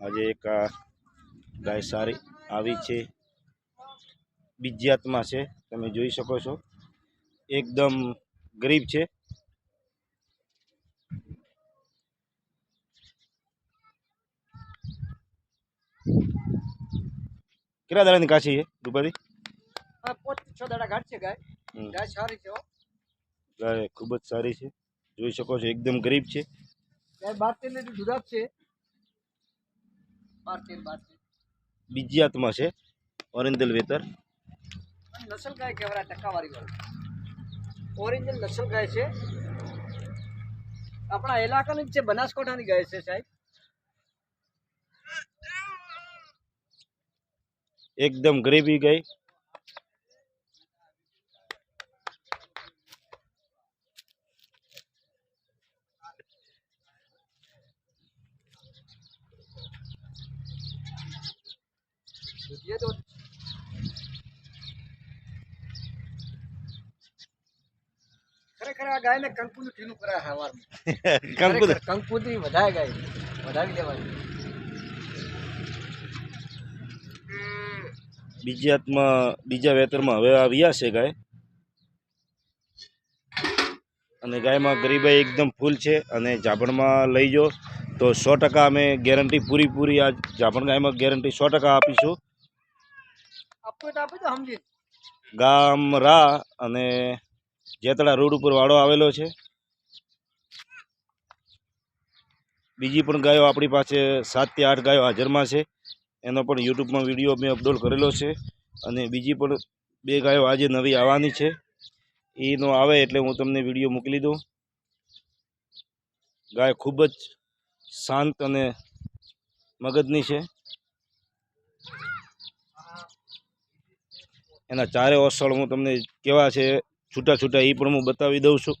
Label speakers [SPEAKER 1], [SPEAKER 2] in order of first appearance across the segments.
[SPEAKER 1] આજે એક ગાય સારી આવી છે. બીજ્યાતમાં છે તમે જોઈ શકો છો. એકદમ ગરીબ છે. કેટલા દાડાની કાશી છે
[SPEAKER 2] છ દાડા ઘાટ છે ગાય. ગાય સારી છે.
[SPEAKER 1] ગાય ખૂબ જ સારી છે. જોઈ શકો છો એકદમ ગરીબ છે.
[SPEAKER 2] ગાય બાર તેર લીટર દૂધ આપશે તેર
[SPEAKER 1] બીજ્યાતમાં છે ઓરેન્જલ વેતર.
[SPEAKER 2] નસલ ગાય કહેવાય ટકાવારી વાળું. ઓરિજિનલ નસલ ગાય છે. આપણા ઇલાકાની જ છે બનાસકાંઠાની ગાય છે સાહેબ.
[SPEAKER 1] એકદમ ગરીબી ગાય
[SPEAKER 2] ખરેખર આ ગાયને કંકુદ ઠીનું કરાય સવારમાં કંકુદ કંકુથી વધારે ગાય વધારી દેવાની
[SPEAKER 1] બીજી હાથમાં બીજા વેતરમાં હવે આવ્યા છે ગાય. અને ગાયમાં ગરીબાઈ એકદમ ફૂલ છે અને જાભણમાં લઈ જો તો સો ટકા અમે ગેરંટી પૂરીપૂરી આ જાભણ ગાયમાં ગેરંટી સો ટકા આપીશું.
[SPEAKER 2] આપવું તો આપી દો સમજી
[SPEAKER 1] ગામ રા અને જેતળા રોડ ઉપર વાડો આવેલો છે. બીજી પણ ગાયો આપણી પાસે સાતથી આઠ ગાયો હાજરમાં છે. એનો પણ યુટ્યુબમાં વીડિયો મેં અપલોડ કરેલો છે. અને બીજી પણ બે ગાયો આજે નવી આવવાની છે. એનો આવે એટલે હું તમને વીડિયો મોકલી દઉં. ગાય ખૂબ જ શાંત અને મગજની છે. એના ચારે ઓસળ હું તમને કેવા છે, છૂટા છૂટા એ પણ હું બતાવી દઉં છું.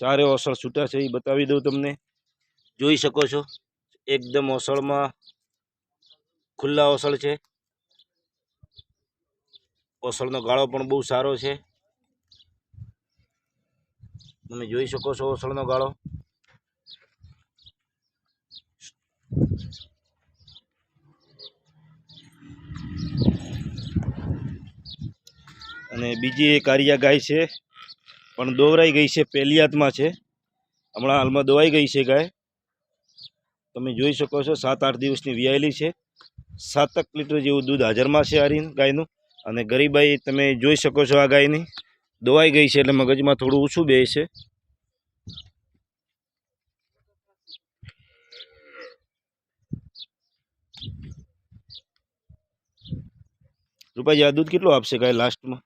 [SPEAKER 1] ચારે ઓસળ છૂટા છે એ બતાવી દઉં તમને. જોઈ શકો છો, એકદમ ઓસળમાં ખુલ્લા ઓસળ છે. ઓસળનો ગાળો પણ બહુ સારો છે. તમે જોઈ શકો છો ઓસળનો ગાળો. અને બીજી એક આરિયા ગાય છે. પણ દોવરાઈ ગઈ છે પહેલિયાતમાં છે. હમણાં હાલમાં દોવાઈ ગઈ છે ગાય. તમે જોઈ શકો છો, સાત આઠ દિવસની વિયાયેલી છે. સાતક લીટર જેવું દૂધ હાજરમાં છે આરી ગાયનું. અને ગરીબાઈ, તમે જોઈ શકો છો આ ગાયની. દોવાઈ ગઈ છે એટલે મગજમાં થોડું ઓછું બે છે. રૂપાજી, આ દૂધ કેટલું આપશે ગાય લાસ્ટમાં?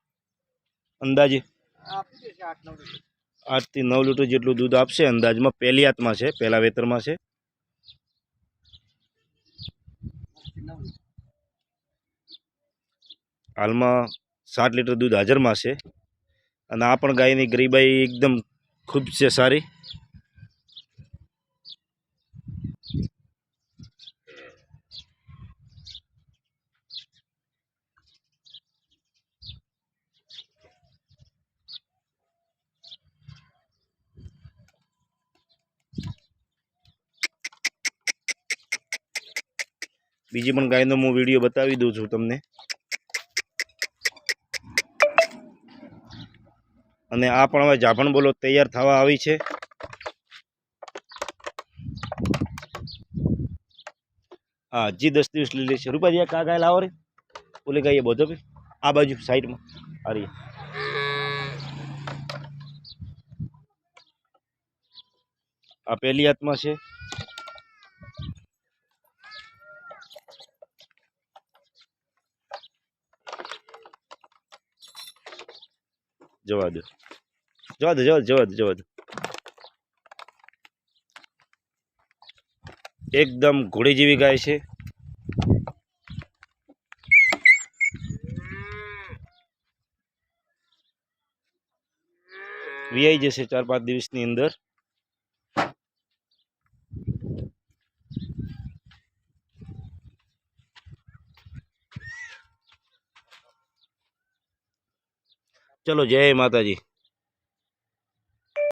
[SPEAKER 1] અંદાજે? આઠથી નવ લીટર જેટલું દૂધ આપશે. અંદાજમાં પહેલી હાથમાં છે, પહેલા વેતરમાં છે. હાલમાં સાત લીટર દૂધ હાજરમાં છે. અને આ પણ ગાયની ગરીબાઈ એકદમ ખૂબ છે સારી. બીજી પણ ગાયનો હું વીડિયો બતાવી દઉં છું તમને. અને આ પણ હવે જાભણ બોલો તૈયાર થવા આવી છે. હા, જી દસ દિવસ લીલી છે. રૂપાજી કા ગાય લાવો રે? ઓલી ગાઈએ બોધો ભાઈ આ બાજુ, સાઈડમાં. અરે આ પહેલી હાથમાં છે. જવા દો. જવા દો જવા દો જવા દો જવા દો. એકદમ ઘોડી જેવી ગાય છે. વીઆઈ જશે ચાર પાંચ દિવસની અંદર. ચલો જય માતાજી.